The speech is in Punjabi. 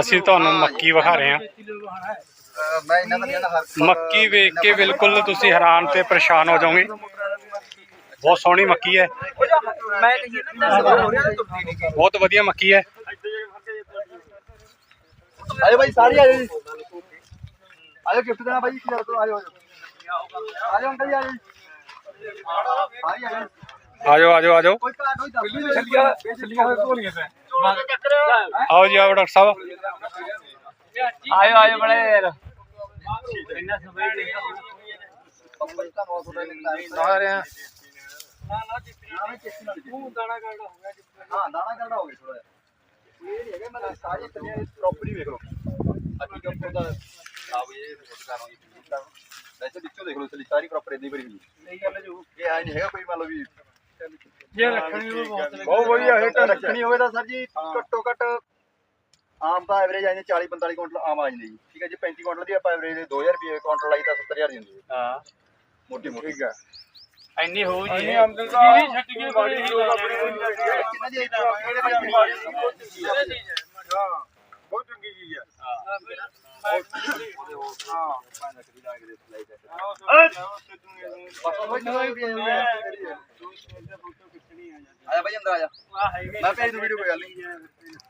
ਅਸੀਂ ਤੁਹਾਨੂੰ ਮੱਕੀ ਵਿਖਾ ਰਹੇ ਹਾਂ। ਮੈਂ ਇਹਨਾਂ ਦਾ ਨਹੀਂ ਹਰ ਮੱਕੀ ਵੇਖ ਕੇ ਬਿਲਕੁਲ ਤੁਸੀਂ ਹੈਰਾਨ ਤੇ ਪਰੇਸ਼ਾਨ ਹੋ ਜਾਓਗੇ। ਬਹੁਤ ਸੋਹਣੀ ਮੱਕੀ ਹੈ। ਬਹੁਤ ਵਧੀਆ ਮੱਕੀ ਹੈ। ਆਜੋ ਭਾਈ ਸਾਰੇ ਆਜੋ ਜੀ। ਗਿਫਟ ਦੇਣਾ ਭਾਈ ਕੀ ਕਰੋ ਆਜੋ ਆਜੋ। ਅੰਕਲ ਜੀ, ਆਜੋ ਜੀ। ਸਾਰੇ ਦੱਸ ਛੱਲੀਆਂ ਛੱਲੀਆਂ ਹੋਏ ਧੋਲੀਆਂ ਪੈ ਆਓ ਜੀ ਆਓ ਡਾਕਟਰ ਸਾਹਿਬ। ਆਇਓ ਆਇਓ ਬੜੇ। ਯਾਰ ਇੰਨਾ ਸਫ਼ਾਈ ਦੇ ਆ। ਰਹੇ ਹਾਂ ਹਾਂ ਦਾਣਾ ਕਰਦਾ ਹੋ ਗਿਆ ਥੋੜਾ ਇਹ ਨਹੀਂ ਹੈਗਾ ਮੈਂ ਸਾਰੀ ਤਰੀਆਂ ਪ੍ਰੋਪਰਲੀ ਵੇਖ ਲਓ। ਅੱਗੇ ਕੰਮ ਕਰਦਾ ਆਪ ਇਹ ਰਿਪੋਰਟ ਕਰਾਂਗੇ ਵੈਸੇ ਵਿੱਚੋਂ ਦੇਖ ਲਓ ਸਲੀ ਸਾਰੀ ਪ੍ਰੋਪਰ ਇਦਾਂ ਹੀ ਭਰੀ ਹੋਈ। ਸਹੀ ਗੱਲ ਹੈ ਜੋ। ਇਹ ਐ ਨਹੀਂ ਹੈਗਾ ਕੋਈ ਮੰਨ ਲਓ ਵੀ ਇਹ ਰੱਖਣੀ ਵੀ ਬਹੁਤ ਬਹੁਤ ਵਧੀਆ ਹੈ ਰੱਖਣੀ ਹੋਵੇ ਤਾਂ ਸਰ ਜੀ ਘੱਟੋ ਘੱਟ ਆਮ ਤਾਂ ਐਵਰੇਜ ਆ ਜਾਂਦੀ 40 45 ਕੁਇੰਟਲ ਆਮ ਆ ਜਾਂਦੀ ਜੀ। ਠੀਕ ਹੈ ਜੀ 35 ਕੁਇੰਟਲ ਦੀ ਆਪਾਂ ਐਵਰੇਜ 2000 ਰੁਪਏ ਕੁਇੰਟਲ ਲਾਈ ਤਾਂ 70000 ਦੀ ਹੁੰਦੀ ਹੈ। ਹਾਂ। ਮੋਟੀ ਮੋਟੀ। ਠੀਕ ਹੈ। ਇੰਨੀ ਹੋ ਜੀ ਇੰਨੀ ਆਮਦਨ ਤਾਂ ਜਿਹੜੀ ਛੱਡ ਕੇ ਬੜੀ ਆਪਣੀ ਕਿੰਨਾ ਜੀ ਕਿਹੜੇ ਭਾਈ ਬਹੁਤ ਚੰਗੀ ਚੀਜ਼ ਹੈ। ਹਾਂ। ਆਇਆ ਜਾਂਦਾ ਅੰਦਰ ਆ ਜਾ। ਮੈਂ ਭੇਜ ਦੂੰ ਵੀਡੀਓ ਕੋਈ ਗੱਲ ਨਹੀਂ